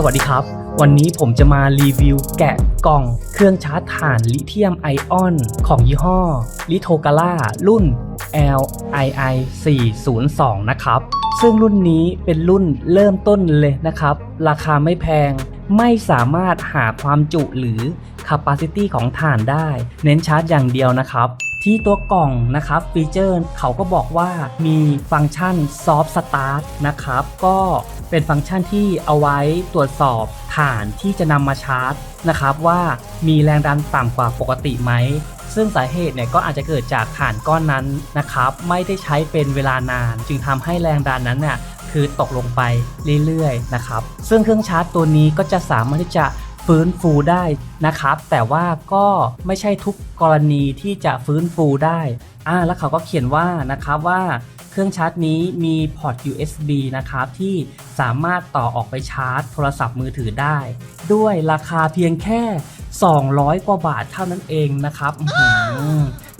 สวัสดีครับ วันนี้ผมจะมารีวิวแกะกล่อง เครื่องชาร์จถ่านลิเธียมไอออน ของยี่ห้อลิโทกาล่ารุ่น LII 402 นะครับ ซึ่งรุ่นนี้เป็นรุ่นเริ่มต้นเลยนะครับ ราคาไม่แพงไม่สามารถหาความจุหรือ capacity ของถ่านได้ เน้นชาร์จอย่างเดียวนะครับ ที่ตัวกล่องนะครับฟีเจอร์เขาก็บอกว่ามีฟังก์ชัน Soft Start นะครับ ก็เป็นฟังก์ชันที่เอาไว้ตรวจสอบฐานที่จะนำมาชาร์จนะครับ ว่ามีแรงดันต่ำกว่าปกติไหม ซึ่งสาเหตุเนี่ยก็อาจจะเกิดจากฐานก้อนนั้นนะครับ ไม่ได้ใช้เป็นเวลานาน จึงทำให้แรงดันนั้นเนี่ยคือตกลงไปเรื่อยๆนะครับ ซึ่งเครื่องชาร์จตัวนี้ก็จะสามารถที่จะ ฟื้นฟูได้นะครับ แต่ว่าก็ไม่ใช่ทุกกรณีที่จะฟื้นฟูได้อ่าแล้วเขาก็เขียนว่านะครับว่าเครื่องชาร์จนี้มีพอร์ต USB นะครับที่สามารถต่อออกไปชาร์จโทรศัพท์มือถือได้ ด้วยราคาเพียงแค่ 200 กว่าบาทเท่านั้นเองนะครับ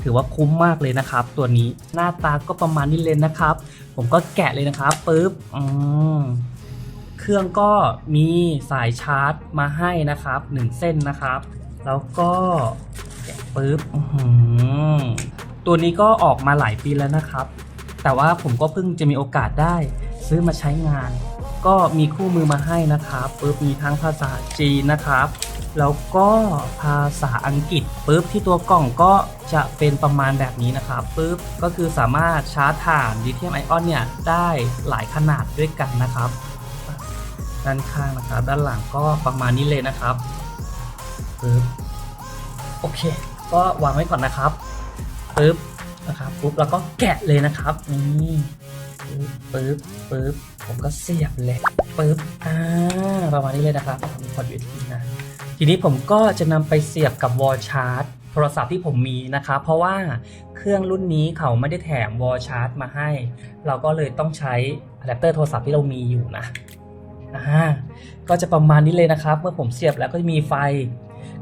ถือว่าคุ้มมากเลยนะครับ ตัวนี้หน้าตาก็ประมาณนี้เลยนะครับ ผมก็แกะเลยนะครับปุ๊บอืม รื่องก็มีสายชาร์จมาให้นะครับ 1 เส้นนะครับ แล้วก็ปึ๊บตัวนี้ก็ออกมาหลายปีแล้วนะครับ แต่ว่าผมก็เพิ่งจะมีโอกาสได้ซื้อมาใช้งาน ก็มีคู่มือมาให้นะครับปึ๊บมีทั้งภาษาจีนนะครับ แล้วก็ภาษาอังกฤษปึ๊บที่ตัวกล่องก็จะเป็นประมาณแบบนี้นะครับปึ๊บก็คือสามารถชาร์จถ่านลิเธียมไอออนเนี่ยได้หลายขนาดด้วยกันนะครับ ด้านข้างนะครับ ด้านหลังก็ประมาณนี้เลยนะครับปึ๊บโอเค ก็วางไว้ก่อนนะครับปึ๊บนะครับปุ๊บแล้วก็แกะเลยนะครับนี่ปึ๊บปึ๊บปึ๊บผมก็เสียบเลยปึ๊บอ่าประมาณนี้เลยนะครับมีพอร์ต USB นะทีนี้ผมก็จะนำไปเสียบกับวอลชาร์จโทรศัพท์ที่ผมมีนะครับเพราะว่าเครื่องรุ่นนี้เขาไม่ได้แถมวอลชาร์จมาให้ เราก็เลยต้องใช้อะแดปเตอร์โทรศัพท์ที่เรามีอยู่นะ ก็จะประมาณนี้เลยนะครับ เมื่อผมเสียบแล้วก็จะมีไฟ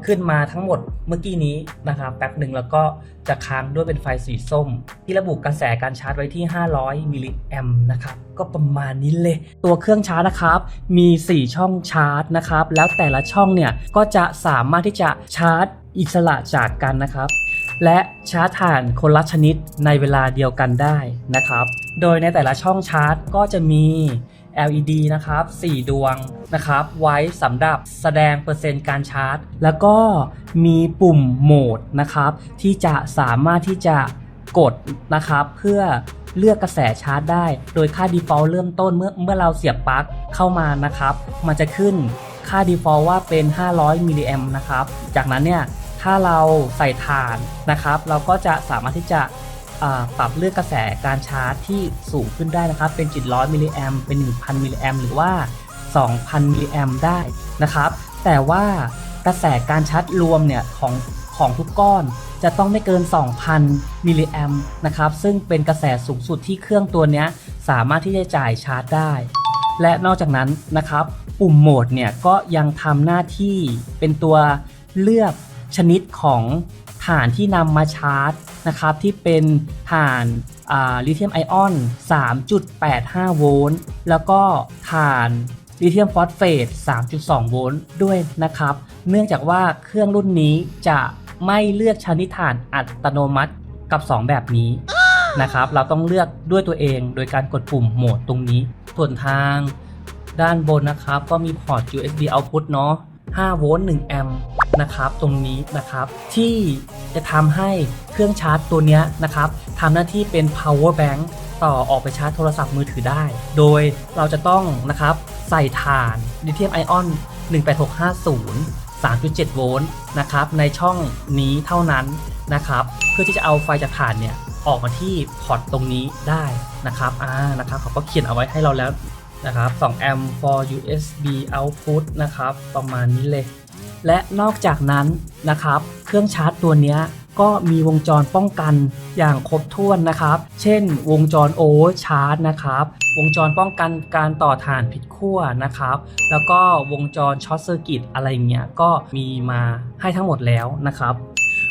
ขึ้นมาทั้งหมดเมื่อกี้นี้นะครับแป๊บหนึ่งแล้วก็จะค้างด้วยเป็นไฟสีส้ม ที่ระบุกระแสการชาร์จไว้ที่ 500 มิลลิแอมนะครับก็ประมาณนี้เลย ตัวเครื่องชาร์จนะครับ มี 4 ช่องชาร์จนะครับ แล้วแต่ละช่องเนี่ยก็จะสามารถที่จะชาร์จอิสระจากกันนะครับ และชาร์จถ่านคนละชนิดในเวลาเดียวกันได้นะครับ โดยในแต่ละช่องชาร์จก็จะมี LED นะครับ 4 ดวงนะครับ ไว้สำหรับแสดงเปอร์เซ็นต์การชาร์จ แล้วก็มีปุ่มโหมดนะครับ ที่จะสามารถที่จะกดนะครับ เพื่อเลือกกระแสชาร์จได้ โดยค่า default เริ่มต้นเมื่อเมื่อเราเสียบปลั๊กเข้ามานะครับ มันจะขึ้นค่า default ว่าเป็น 500มิลลิแอมนะครับ จากนั้นเนี่ย ถ้าเราใส่ถ่านนะครับ เราก็จะสามารถที่จะ ปรับเลือกกระแสการชาร์จที่สูงขึ้นได้นะครับ เป็น700มิลลิแอมเป็น 1,000 มิลลิแอมหรือว่า 2,000 มิลลิแอมได้นะครับ แต่ว่ากระแสการชาร์จรวมเนี่ยของของทุกก้อนจะต้องไม่เกิน 2,000 มิลลิแอมนะครับ ซึ่งเป็นกระแสสูงสุดที่เครื่องตัวนี้สามารถที่จะจ่ายชาร์จได้ และนอกจากนั้นนะครับ ปุ่มโหมดเนี่ยก็ยังทำหน้าที่เป็นตัวเลือกชนิดของฐานที่นำมาชาร์จ นะครับที่เป็นฐานลิเธียมไอออน 3.85 โวลต์แล้วก็ฐานลิเธียมฟอสเฟต 3.2 โวลต์ด้วยนะครับ เนื่องจากว่าเครื่องรุ่นนี้จะไม่เลือกชนิดฐานอัตโนมัติกับ 2 แบบนี้นะครับ เราต้องเลือกด้วยตัวเองโดยการกดปุ่มโหมดตรงนี้ ส่วนทางด้านบนนะครับ ก็มีพอร์ต USB output เนาะ5โวลต์1แอมป์ นะครับตรงนี้นะครับที่จะทำให้เครื่องชาร์จตัวนี้นะครับทำหน้าที่เป็น power bank ต่อออกไปชาร์จโทรศัพท์มือถือได้ โดยเราจะต้องนะครับใส่ถ่านลิเธียมไอออน 18650 3.7 โวลต์นะครับในช่องนี้เท่านั้นนะครับเพื่อที่จะเอาไฟจากถ่านเนี่ยออกมาที่พอร์ตตรงนี้ได้นะครับอ่านะครับเขาก็เขียนเอาไว้ให้เราแล้วนะครับ2 a m p for USB output นะครับ ประมาณนี้เลย และนอกจากนั้นนะครับ เครื่องชาร์จตัวนี้ก็มีวงจรป้องกันอย่างครบถ้วนนะครับ เช่น วงจรโอเวอร์ชาร์จนะครับ วงจรป้องกันการต่อถ่านผิดขั้วนะครับ แล้วก็วงจรช็อตเซอร์กิตอะไรเงี้ยก็มีมาให้ทั้งหมดแล้วนะครับ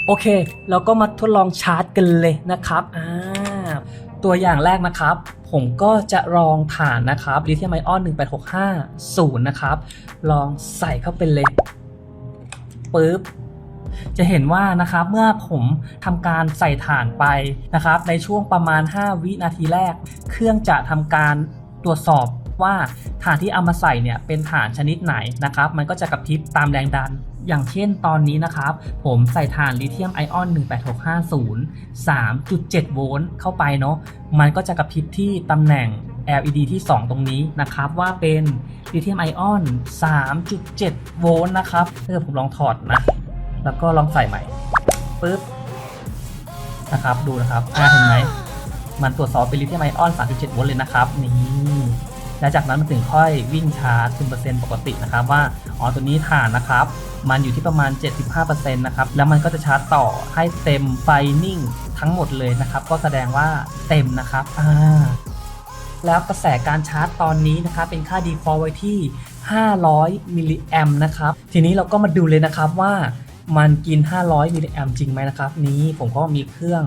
โอเค เราก็มาทดลองชาร์จกันเลยนะครับอ่าตัวอย่างแรกนะครับ ผมก็จะลองฐานนะครับลิเธียมไอออน18650 นะครับ ลองใส่เข้าไปเลย ปึ๊บจะเห็นว่านะครับเมื่อผมทำการใส่ฐานไปนะครับในช่วงประมาณ 5 วินาทีแรก เครื่องจะทำการตรวจสอบว่าฐานที่เอามาใส่เนี่ยเป็นฐานชนิดไหนนะครับมันก็จะกระพริบตามแรงดัน อย่างเช่นตอนนี้นะครับ ผมใส่ฐานลิเธียมไอออน 18650 3.7 โวลต์เข้าไปเนาะมันก็จะกระพริบที่ตำแหน่ง LED ที่ 2 ตรงนี้นะครับว่าเป็นลิเธียมไอออน 3.7 โวลต์นะครับถ้าเกิดผมลองถอดนะ แล้วก็ลองใส่ใหม่ปึ๊บนะครับดูนะครับอ่าเห็นไหมมันตรวจสอบเป็นลิเธียมไอออน 3.7 โวลต์เลยนะครับนี่และจากนั้นมันถึงค่อยวิ่งชาร์จเป็นเปอร์เซ็นต์ปกตินะครับว่าอ๋อตัวนี้ฐานนะครับ มันอยู่ที่ประมาณ 75%นะครับแล้วมันก็จะชาร์จต่อให้เต็มไฟนิ่งทั้งหมดเลยนะครับ ก็แสดงว่าเต็มนะครับอ่า แล้วกระแสการชาร์จตอนนี้นะครับเป็นค่า default ไว้ที่ 500 มิลลิแอมนะครับ ทีนี้เราก็มาดูเลยนะครับว่ามันกิน 500 มิลลิแอมจริงไหมนะครับ นี้ผมก็มีเครื่อง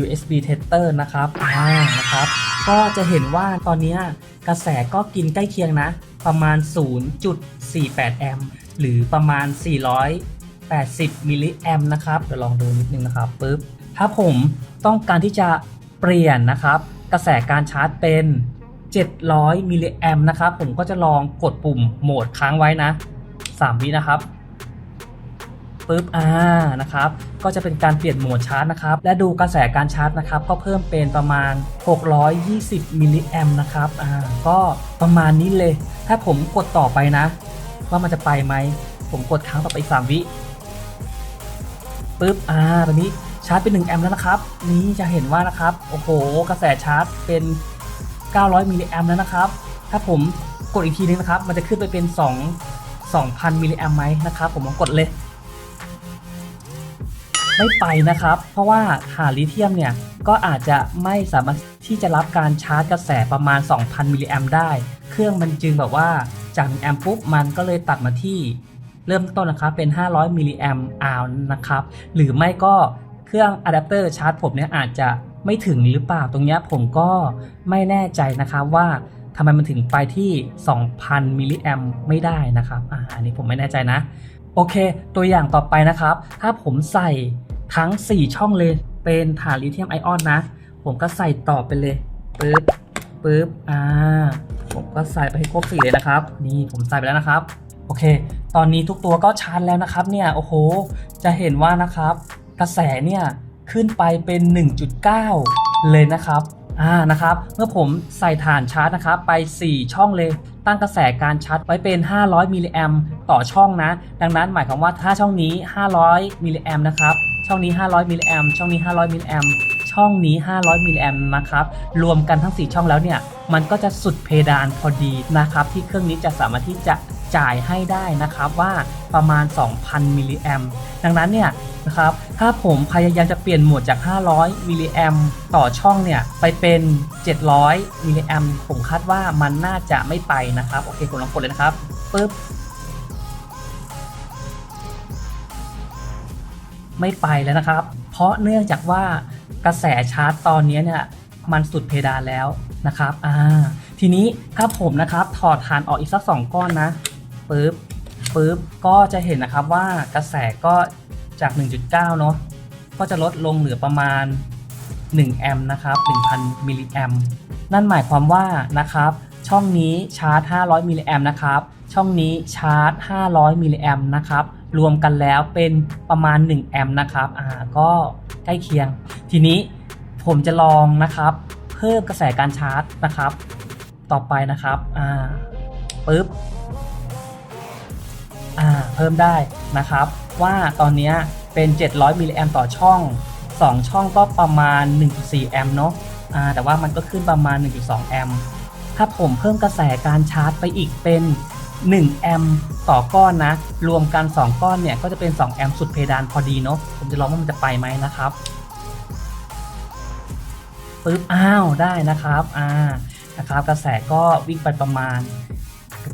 USB tester นะครับอ่านะครับ ก็จะเห็นว่าตอนนี้กระแสก็กินใกล้เคียงนะ ประมาณ 0.48 แอมหรือประมาณ 480 มิลลิแอมนะครับ เดี๋ยวลองดูนิดนึงนะครับปึ๊บ ถ้าผมต้องการที่จะเปลี่ยนนะครับ กระแสการชาร์จเป็น 700มิลลิแอมนะครับ ผมก็จะลองกดปุ่มโหมดค้างไว้นะ 3 วินะครับปึ๊บอ่านะครับ ก็จะเป็นการเปลี่ยนโหมดชาร์จนะครับ และดูกระแสการชาร์จนะครับ ก็เพิ่มเป็นประมาณ 620มิลลิแอมนะครับ อ่า ก็ประมาณนี้เลย ถ้าผมกดต่อไปนะ ว่ามันจะไปไหม ผมกดค้างต่อไป 3 วิปึ๊บอ่าตอนนี้ ชาร์จเป็น1แอมป์แล้วนะครับ นี้จะเห็นว่านะครับ โอ้โห กระแสชาร์จเป็น 900มิลลิแอมป์แล้วนะครับ ถ้าผมกดอีกทีนึงนะครับ มันจะขึ้นไปเป็น 2 2,000มิลลิแอมป์ไหมนะครับ ผมลองกดเลย ไม่ไปนะครับ เพราะว่าฐานลิเธียมเนี่ย ก็อาจจะไม่สามารถที่จะรับการชาร์จกระแสประมาณ 2,000มิลลิแอมป์ได้ เครื่องมันจึงแบบว่าจาก1แอมป์ปุ๊บ มันก็เลยตัดมาที่เริ่มต้นนะครับเป็น 500มิลลิแอมป์อาวนะครับ หรือไม่ก็ เครื่องอะแดปเตอร์ชาร์จผมเนี่ยอาจจะไม่ถึงหรือเปล่าตรงนี้ผมก็ไม่แน่ใจนะครับว่าทำไมมันถึงไปที่ 2,000 มิลลิแอมไม่ได้นะครับอ่าอันนี้ผมไม่แน่ใจนะ โอเค ตัวอย่างต่อไปนะครับ ถ้าผมใส่ทั้ง 4 ช่องเลยเป็นฐานลิเธียมไอออนนะ ผมก็ใส่ต่อไปเลยปึ๊บปึ๊บอ่าผมก็ใส่ไปให้ครบสี่เลยนะครับ นี่ผมใส่ไปแล้วนะครับ โอเค ตอนนี้ทุกตัวก็ชาร์จแล้วนะครับ เนี่ย โอ้โห จะเห็นว่านะครับ กระแสเนี่ยขึ้นไปเป็น 1.9 เลยนะครับอ่านะครับ เมื่อผมใส่ฐานชาร์จนะครับไป 4 ช่องเลย ตั้งกระแสการชาร์จไว้เป็น 500มิลลิแอมต่อช่องนะ ดังนั้นหมายความว่าถ้าช่องนี้ 500มิลลิแอมนะครับ ช่องนี้ 500มิลลิแอมช่องนี้ 500มิลลิแอมช่องนี้ 500มิลลิแอมนะครับ รวมกันทั้ง 4 ช่องแล้วเนี่ย มันก็จะสุดเพดานพอดีนะครับ ที่เครื่องนี้จะสามารถที่จะ จ่ายให้ได้นะครับว่าประมาณ 2,000 มิลลิแอมดังนั้นเนี่ยนะครับถ้าผมพยายามจะเปลี่ยนโหมดจาก 500 มิลลิแอมต่อช่องเนี่ยไปเป็น 700 มิลลิแอมผมคาดว่ามันน่าจะไม่ไปนะครับ โอเคผมลองกดเลยนะครับปึ๊บไม่ไปแล้วนะครับ เพราะเนื่องจากว่ากระแสชาร์จตอนนี้เนี่ยมันสุดเพดานแล้วนะครับ อ่า ทีนี้ถ้าผมนะครับถอดฐานออกอีกสักสองก้อนนะ ปึ๊บปึ๊บก็จะเห็นนะครับว่ากระแสก็จาก 1.9 เนาะก็จะลดลงเหลือประมาณ 1 แอมป์นะครับ 1,000 มิลลิแอมป์นั่นหมายความว่านะครับช่องนี้ชาร์จ 500 มิลลิแอมป์นะครับ ช่องนี้ชาร์จ 500 มิลลิแอมป์นะครับ รวมกันแล้วเป็นประมาณ 1 แอมป์นะครับ อ่า ก็ใกล้เคียง ทีนี้ผมจะลองนะครับ เพิ่มกระแสการชาร์จนะครับ ต่อไปนะครับ อ่า ปึ๊บ เพิ่มได้นะครับ ว่าตอนนี้เป็น 700มิลลิแอมต่อช่อง 2 ช่องก็ประมาณ 1.4 แอมเนาะแต่ว่ามันก็ขึ้นประมาณ 1.2 แอมถ้าผมเพิ่มกระแสการชาร์จไปอีกเป็น 1 แอมต่อก้อนนะ รวมกัน 2 ก้อนเนี่ยก็จะเป็น 2 แอมสุดเพดานพอดีเนาะผมจะลองว่ามันจะไปไหมนะครับปึ๊บอ้าวได้นะครับอ่านะครับกระแสก็วิ่งไปประมาณ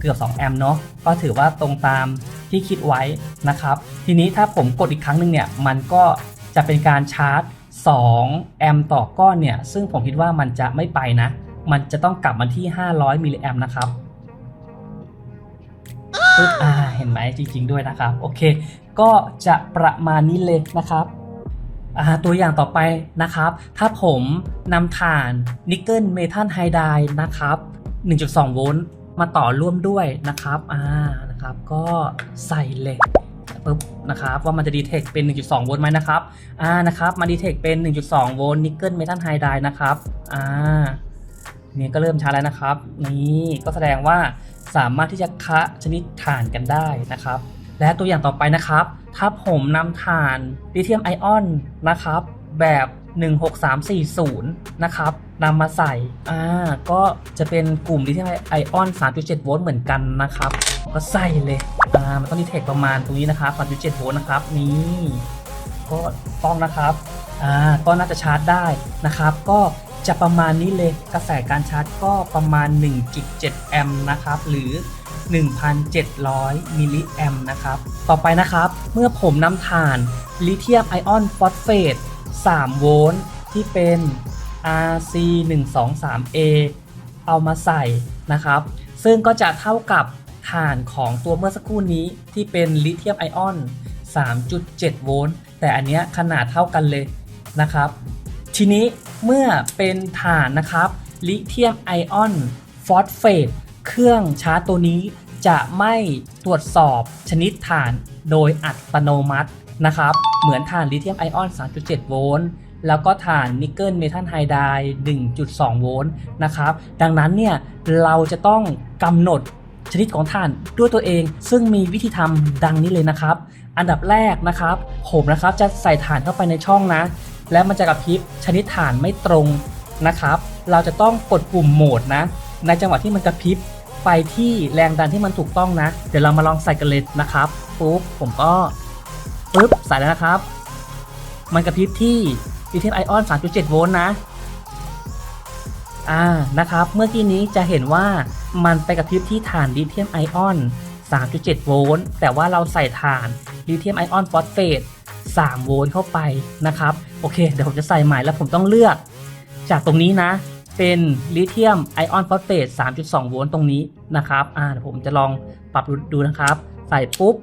เกือบ 2 แอมป์เนาะก็ถือว่าตรงตาม ที่คิดไว้นะครับ ทีนี้ถ้าผมกดอีกครั้งหนึ่งเนี่ยมันก็จะเป็นการชาร์จ 2 แอมป์ต่อก้อนเนี่ย ซึ่งผมคิดว่ามันจะไม่ไปนะ มันจะต้องกลับมาที่ 500 มิลลิแอมป์นะครับปึ๊บอ่าเห็นไหมจริง ๆ ด้วยนะครับ โอเค ก็จะประมาณนี้เลยนะครับอ่าตัวอย่างต่อไปนะครับ ถ้าผมนำถ่านนิกเกิลเมทัลไฮไดด์นะครับ 1.2 โวลต์มาต่อร่วมด้วยนะครับอ่า นะครับ ก็ใส่เหล็กปุ๊บนะครับว่ามันจะดีเทคเป็น 1.2 โวลต์ไหมนะครับอ่านะครับมาดีเทคเป็น 1.2 โวลต์นิกเกิลเมทัลไฮไดด์นะครับอ่านี่ก็เริ่มช้าแล้วนะครับ นี่ก็แสดงว่าสามารถที่จะคะชนิดถ่านกันได้นะครับ และตัวอย่างต่อไปนะครับ ถ้าผมนำถ่านลิเธียมไอออนนะครับ แบบ 16340 นะครับนำมาใส่ อ่า ก็จะเป็นกลุ่มลิเธียมไอออน 3.7 โวลต์เหมือนกันนะครับ ก็ใส่เลย อ่า มันต้องดีเทคประมาณตรงนี้นะครับ 3.7 โวลต์นะครับ นี่ ก็ต้องนะครับ อ่า ก็น่าจะชาร์จได้นะครับ ก็จะประมาณนี้เลย กระแสการชาร์จก็ประมาณ 1.7 แอมป์นะครับ หรือ 1,700 มิลลิแอมป์นะครับ ต่อไปนะครับ เมื่อผมนำถ่านลิเธียมไอออนฟอสเฟต 3 โวลต์ที่เป็น RC123A เอามาใส่นะครับ ซึ่งก็จะเท่ากับถ่านของตัวเมื่อสักครู่นี้ที่เป็นลิเธียมไอออน 3.7 โวลต์ แต่อันเนี้ยขนาดเท่ากันเลยนะครับ ทีนี้เมื่อเป็นถ่านนะครับลิเธียมไอออนฟอสเฟตเครื่องชาร์จตัวนี้จะไม่ตรวจสอบชนิดถ่านโดยอัตโนมัติ นะครับ เหมือนถ่านลิเธียมไอออน 3.7 โวลต์แล้วก็ถ่านนิกเกิลเมทัลไฮไดด์1.2 โวลต์นะครับ ดังนั้นเนี่ยเราจะต้องกำหนดชนิดของถ่านด้วยตัวเอง ซึ่งมีวิธีทำดังนี้เลยนะครับ อันดับแรกนะครับ ผมนะครับจะใส่ถ่านเข้าไปในช่องนะ แล้วมันจะกระพริบชนิดฐานไม่ตรงนะครับ เราจะต้องกดปุ่มโหมดนะ ในจังหวะที่มันกระพริบไปที่แรงดันที่มันถูกต้องนะ เดี๋ยวเรามาลองใส่กันเลยนะครับปุ๊บผมก็ ปุ๊บใส่แล้วนะครับ มันกระพริบที่ลิเธียมไอออน 3.7 โวลต์นะ อ่า นะครับ เมื่อกี้นี้จะเห็นว่ามันไปกระพริบที่ฐานลิเธียมไอออน 3.7 โวลต์ แต่ว่าเราใส่ฐานลิเธียมไอออนฟอสเฟต 3 โวลต์เข้าไปนะครับ โอเค เดี๋ยวผมจะใส่ใหม่แล้วผมต้องเลือก จากตรงนี้นะ เป็นลิเธียมไอออนฟอสเฟต 3.2 โวลต์ตรงนี้นะครับ อ่า เดี๋ยวผมจะลองปรับดูดูนะครับ ใส่ปุ๊บ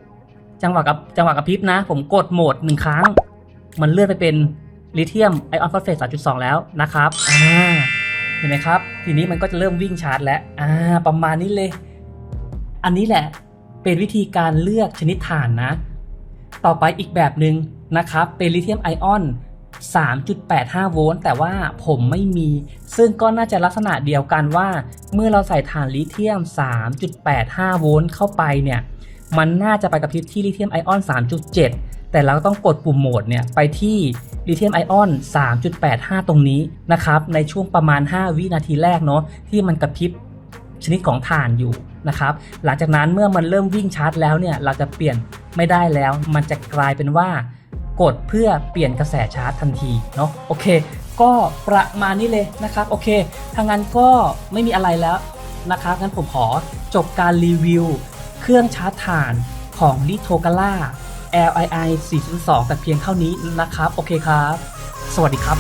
จังหวะกับจังหวะกับพริบนะ ผมกดโหมด1ครั้ง มันเลื่อนไปเป็นลิเธียมไอออนฟอสเฟต3.2 แล้วนะครับอ่าเห็นไหมครับ ทีนี้มันก็จะเริ่มวิ่งชาร์จแล้วอ่าประมาณนี้เลย อันนี้แหละเป็นวิธีการเลือกชนิดถ่านนะ ต่อไปอีกแบบหนึ่งนะครับเป็นลิเธียมไอออน3.85 โวลต์แต่ว่าผมไม่มี ซึ่งก็น่าจะลักษณะเดียวกันว่า เมื่อเราใส่ถ่านลิเธียม 3.85 โวลต์เข้าไปเนี่ย มันน่าจะไปกับพริบที่ลิเธียมไอออน 3.7 แต่เราก็ต้องกดปุ่มโหมดเนี่ยไปที่ลิเธียมไอออน 3.85 ตรงนี้นะครับ ในช่วงประมาณ 5 วินาทีแรกเนาะที่มันกระพริบชนิดของถ่านอยู่นะครับ หลังจากนั้นเมื่อมันเริ่มวิ่งชาร์จแล้วเนี่ยเราจะเปลี่ยนไม่ได้แล้ว มันจะกลายเป็นว่ากดเพื่อเปลี่ยนกระแสชาร์จทันทีเนาะโอเค ก็ประมาณนี้เลยนะครับโอเคทางนั้นก็ไม่มีอะไรแล้วนะครับงั้นผมขอจบการรีวิว เครื่องชาร์จถ่านของลิโทกาล่า LII 402 แต่เพียงเท่านี้นะครับ โอเคครับ สวัสดีครับ